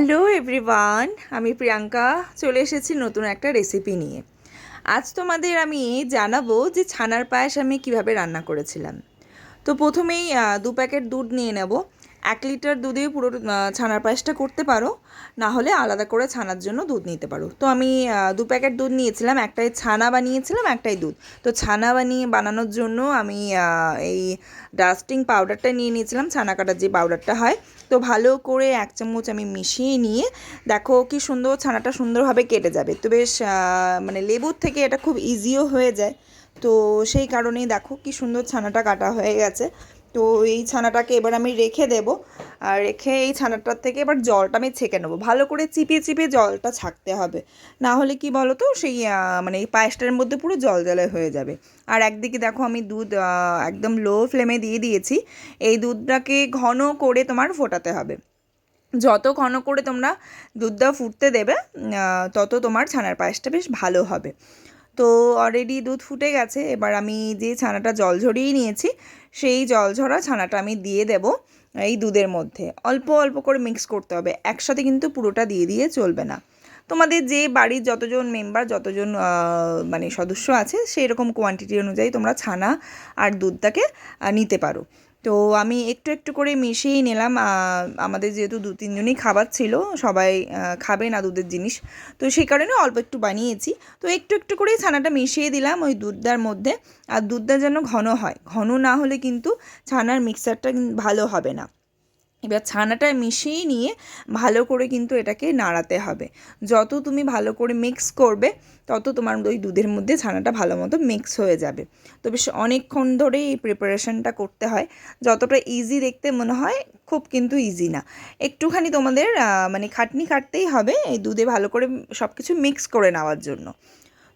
Hello everyone আমি প্রিয়াঙ্কা চলে এসেছি নতুন একটা রেসিপি নিয়ে। আজ তোমাদের আমি জানাব যে ছানার পায়েস আমি কীভাবে রান্না করেছিলাম। তো প্রথমেই দু প্যাকেট দুধ নিয়ে নেব। এক লিটার দুধে পুরো ছানার পায়েসটা করতে পারো। না হলে আলাদা করে ছানার জন্য দুধ নিতে পারো। তো আমি দু প্যাকেট দুধ নিয়েছিলাম, একটাই ছানা বানিয়েছিলাম, একটাই দুধ। তো ছানা বানিয়ে বানানোর জন্য আমি এই ডাস্টিং পাউডারটা নিয়ে নিয়েছিলাম, ছানা কাটার যে পাউডারটা হয়। তো ভালো করে এক চামচ আমি মিশিয়ে নিয়ে, দেখো কি সুন্দর ছানাটা সুন্দরভাবে কেটে যাবে। তো বেশ মানে লেবুর থেকে এটা খুব ইজিও হয়ে যায়। তো সেই কারণেই দেখো কি সুন্দর ছানাটা কাটা হয়ে গেছে। তো এই ছানাটাকে এবার আমি রেখে দেব। আর রেখে এই ছানাটার থেকে এবার জলটা আমি ছেঁকে নেব। ভালো করে চিপিয়ে চিপিয়ে জলটা ছাকতে হবে। না হলে কি বলো তো সেই মানে এই পায়েসটার মধ্যে পুরো জল জলে হয়ে যাবে। আর একদিকে দেখো আমি দুধ একদম লো ফ্লেমে দিয়ে দিয়েছি। এই দুধটাকে ঘন করে তোমার ফোটাতে হবে। যত ঘন করে তোমরা দুধটা ফুটতে দেবে তত তোমার ছানার পায়েসটা বেশ ভালো হবে। তো অলরেডি দুধ ফুটে গেছে। এবার আমি যে ছানাটা জল ঝরিয়ে নিয়েছি সেই জল ঝরা ছানাটা আমি দিয়ে দেব এই দুধের মধ্যে। অল্প অল্প করে মিক্স করতে হবে। একসাথে কিন্তু পুরোটা দিয়ে দিয়ে চলবে না। তোমাদের যে বাড়ির যতজন মেম্বার যতজন মানে সদস্য আছে সেই রকম কোয়ান্টিটি অনুযায়ী তোমরা ছানা আর দুধটাকে নিতে পারো। তো আমি একটু একটু করে মিশিয়েই নিলাম। আমাদের যেহেতু দু, তিনজনই খাবার ছিল, সবাই খাবে না দুধের জিনিস। তো সেই কারণে অল্প একটু বানিয়েছি। তো একটু একটু করেই ছানাটা মিশিয়ে দিলাম ওই দুধটার মধ্যে। আর দুধটা যেন ঘন হয়। ঘন না হলে কিন্তু ছানার মিক্সারটা ভালো হবে না। এবার ছানাটা মিশিয়ে নিয়ে ভালো করে কিন্তু এটাকে নাড়াতে হবে। যত তুমি ভালো করে মিক্স করবে, তত তোমার ওই দুধের মধ্যে ছানাটা ভালো মতো মিক্স হয়ে যাবে। তো বেশ অনেকক্ষণ ধরে এই প্রিপারেশনটা করতে হয়। যতটা ইজি দেখতে মনে হয়, খুব কিন্তু ইজি না। একটুখানি তোমাদের মানে খাটনি খাটতেই হবে এই দুধে ভালো করে সব কিছু মিক্স করে নেওয়ার জন্য।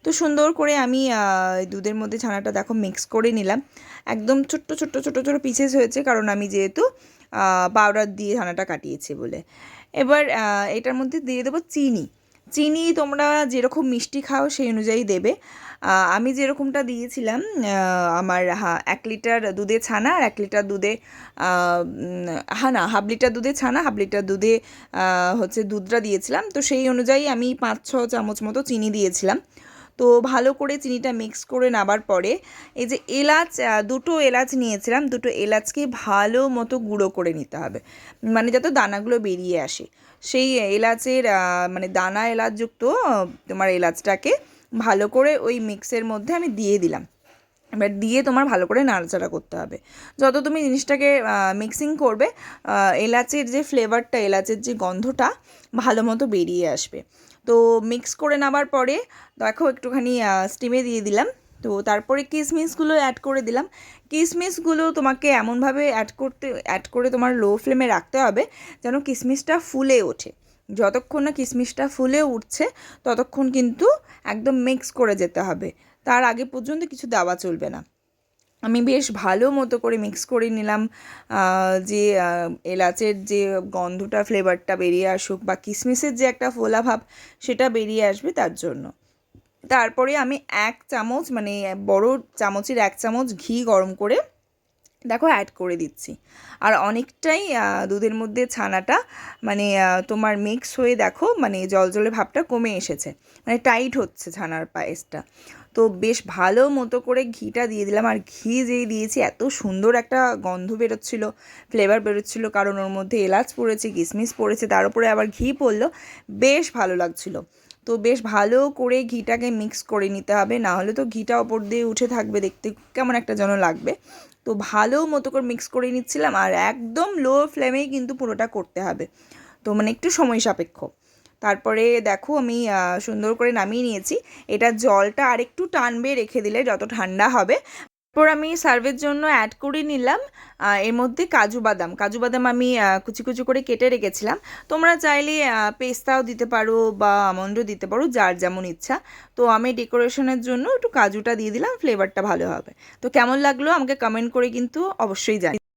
তো সুন্দর করে আমি দুধের মধ্যে ছানাটা দেখো মিক্স করে নিলাম। একদম ছোট্ট ছোট্ট ছোটো ছোটো পিসেস হয়েছে। কারণ আমি যেহেতু পাউডার দিয়ে ছানাটা কাটিয়েছি বলে। এবার এটার মধ্যে দিয়ে দেবো চিনি। চিনি তোমরা যেরকম মিষ্টি খাও সেই অনুযায়ী দেবে। আমি যেরকমটা দিয়েছিলাম আমার এক লিটার দুধে ছানা আর এক লিটার দুধে হ্যাঁ না, হাফ লিটার দুধে ছানা, হাফ লিটার দুধে হচ্ছে দুধটা দিয়েছিলাম। তো সেই অনুযায়ী আমি পাঁচ ছ চামচ মতো চিনি দিয়েছিলাম। তো ভালো করে চিনিটা মিক্স করে নেবার পরে এই যে এলাচ দুটো এলাচ নিয়েছিলাম, দুটো এলাচকে ভালো মতো গুঁড়ো করে নিতে হবে। মানে যাতে দানাগুলো বেরিয়ে আসে। সেই এলাচের মানে দানা এলাচযুক্ত তোমার এলাচটাকে ভালো করে ওই মিক্সের মধ্যে আমি দিয়ে দিলাম। এবার দিয়ে তোমার ভালো করে নাড়াচাড়া করতে হবে। যত তুমি জিনিসটাকে মিক্সিং করবে এলাচের যে ফ্লেভারটা এলাচের যে গন্ধটা ভালো মতো বেরিয়ে আসবে। তো মিক্স করে নেবার পরে, দেখো একটুখানি স্টিমে দিয়ে দিলাম। তো তারপরে কিসমিসগুলো অ্যাড করে দিলাম। কিসমিসগুলো তোমাকে এমনভাবে অ্যাড করতে অ্যাড করে তোমার লো ফ্লেমে রাখতে হবে যেন কিসমিসটা ফুলে ওঠে। যতক্ষণ না কিসমিসটা ফুলে উঠছে, ততক্ষণ কিন্তু একদম মিক্স করে যেতে হবে। তার আগে পর্যন্ত কিছু দেওয়া চলবে না। আমি বেশ ভালো মতো করে মিক্স করে নিলাম যে এলাচের যে গন্ধটা ফ্লেভারটা বেরিয়ে আসুক বা কিশমিশের যে একটা ফোলা ভাব সেটা বেরিয়ে আসবে তার জন্য। তারপরে আমি এক চামচ মানে বড় চামচের এক চামচ ঘি গরম করে দেখো অ্যাড করে দিচ্ছি। আর অনেকটাই দুধের মধ্যে ছানাটা মানে তোমার মিক্স হয়ে দেখো মানে জল জলে ভাবটা কমে এসেছে। মানে টাইট হচ্ছে ছানার পায়েসটা। তো বেশ ভালো মতো করে ঘিটা দিয়ে দিলাম। আর ঘি যেই দিয়েছি, এত সুন্দর একটা গন্ধ বেরোচ্ছিলো ফ্লেভার বেরোচ্ছিলো, কারণ ওর মধ্যে এলাচ পড়েছে কিশমিশ পড়েছে, তার উপরে আবার ঘি পড়ল, বেশ ভালো লাগছিল। তো বেশ ভালো করে ঘিটাকে মিক্স করে নিতে হবে। না হলে তো ঘিটা ওপর দিয়ে উঠে থাকবে দেখতে কেমন একটা যেন লাগবে। তো ভালো মতো করে মিক্স করে নিচ্ছিলাম আর একদম লো ফ্লেমেই কিন্তু পুরোটা করতে হবে। তো মানে একটু সময় সাপেক্ষ। তারপরে দেখো আমি সুন্দর করে নামিয়ে নিয়েছি। এটা জলটা আরেকটু টানবে রেখে দিলে যত ঠান্ডা হবে তারপর আমি সার্ভের জন্য অ্যাড করে নিলাম এর মধ্যে কাজু বাদাম। কাজু বাদাম আমি কুচি কুচি করে কেটে রেখেছিলাম। তোমরা চাইলে পেস্তাও দিতে পারো বা আমন্ডও দিতে পারো, যার যেমন ইচ্ছা। তো আমি ডেকোরেশনের জন্য একটু কাজুটা দিয়ে দিলাম ফ্লেভারটা ভালো হবে। তো কেমন লাগল আমাকে কমেন্ট করে কিন্তু অবশ্যই জানি